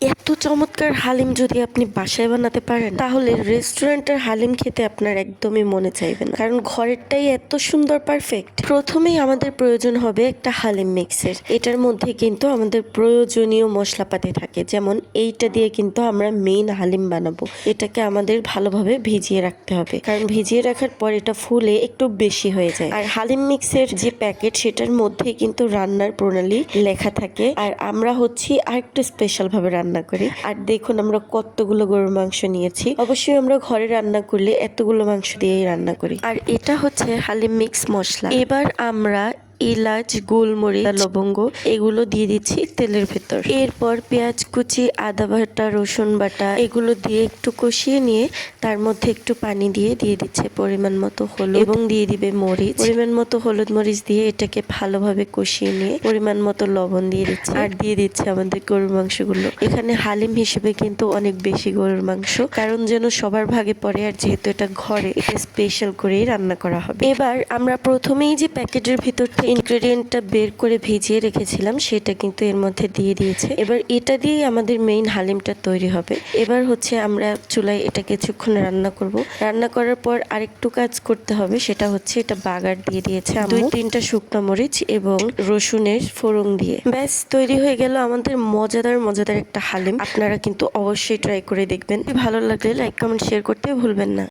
এত চমৎকার হালিম যদি আপনি বাসায় বানাতে পারেন, তাহলে রেস্টুরেন্টের হালিম খেতে আপনার একদমই মনে চাইবে না। কারণ ঘরেরটাই এত সুন্দর পারফেক্ট প্রথমেই আমাদের প্রয়োজন হবে একটা হালিম মিক্সের এটার মধ্যে কিন্তু আমাদের প্রয়োজনীয় মশলাপাতি থাকে। যেমন এইটা দিয়ে কিন্তু আমরা মেইন হালিম বানাবো। এটাকে আমাদের ভালোভাবে ভিজিয়ে রাখতে হবে। কারণ ভিজিয়ে রাখার পর এটা ফুলে একটু বেশি হয়ে যায়। আর হালিম মিক্সের যে প্যাকেট সেটার মধ্যে কিন্তু রান্নার প্রণালী লেখা থাকে। আর আমরা হচ্ছি আরেকটু স্পেশাল ভাবে রান্না করি। আর দেখুন আমরা কতগুলো গরুর মাংস নিয়েছি। অবশ্যই আমরা ঘরে রান্না করলে এতগুলো মাংস দিয়েই রান্না করি। আর এটা হচ্ছে হালিম মিক্স মশলা। এবার আমরা এলাচ গোলমরিচ লবঙ্গ এগুলো দিয়ে দিচ্ছি তেলের ভেতর। এরপর পেঁয়াজ কুচি আদা বাটা রসুন বাটা এগুলো দিয়ে একটু কষিয়ে নিয়ে তার মধ্যে একটু পানি দিয়ে দিয়ে দিচ্ছে পরিমাণ মতো হলুদ। এবং দিয়ে দিবে মরিচ। পরিমাণ মতো হলুদ মরিচ দিয়ে এটাকে ভালোভাবে কষিয়ে নিয়ে পরিমাণ মতো লবণ দিয়ে দিচ্ছে। আর দিয়ে দিচ্ছে আমাদের গরুর মাংসগুলো। এখানে হালিম হিসেবে কিন্তু অনেক বেশি গরুর মাংস। কারণ যেন সবার ভাগে পড়ে আর যেহেতু এটা ঘরে এটা স্পেশাল করেই রান্না করা হবে। এবার আমরা প্রথমেই যে প্যাকেটের ভিতর থেকে ইনগ্রেডিয়েন্টটা বের করে ভিজিয়ে রেখেছিলাম সেটা কিন্তু এর মধ্যে দিয়ে দিয়েছে। এবার এটা দিয়েই আমাদের মেইন হালিমটা তৈরি হবে। এবার হচ্ছে আমরা চুলায় এটা কিছুক্ষণ রান্না করব। রান্না করার পর আরেকটু কাজ করতে হবে সেটা হচ্ছে এটা বাগার দিয়ে দিয়েছে। দুই তিনটা শুকনো মরিচ এবং রসুনের ফোড়ন দিয়ে। ব্যাস তৈরি হয়ে গেল আমাদের মজাদার মজাদার একটা হালিম। আপনারা কিন্তু অবশ্যই ট্রাই করে দেখবেন। ভালো লাগলে লাইক কমেন্ট শেয়ার করতে ভুলবেন না।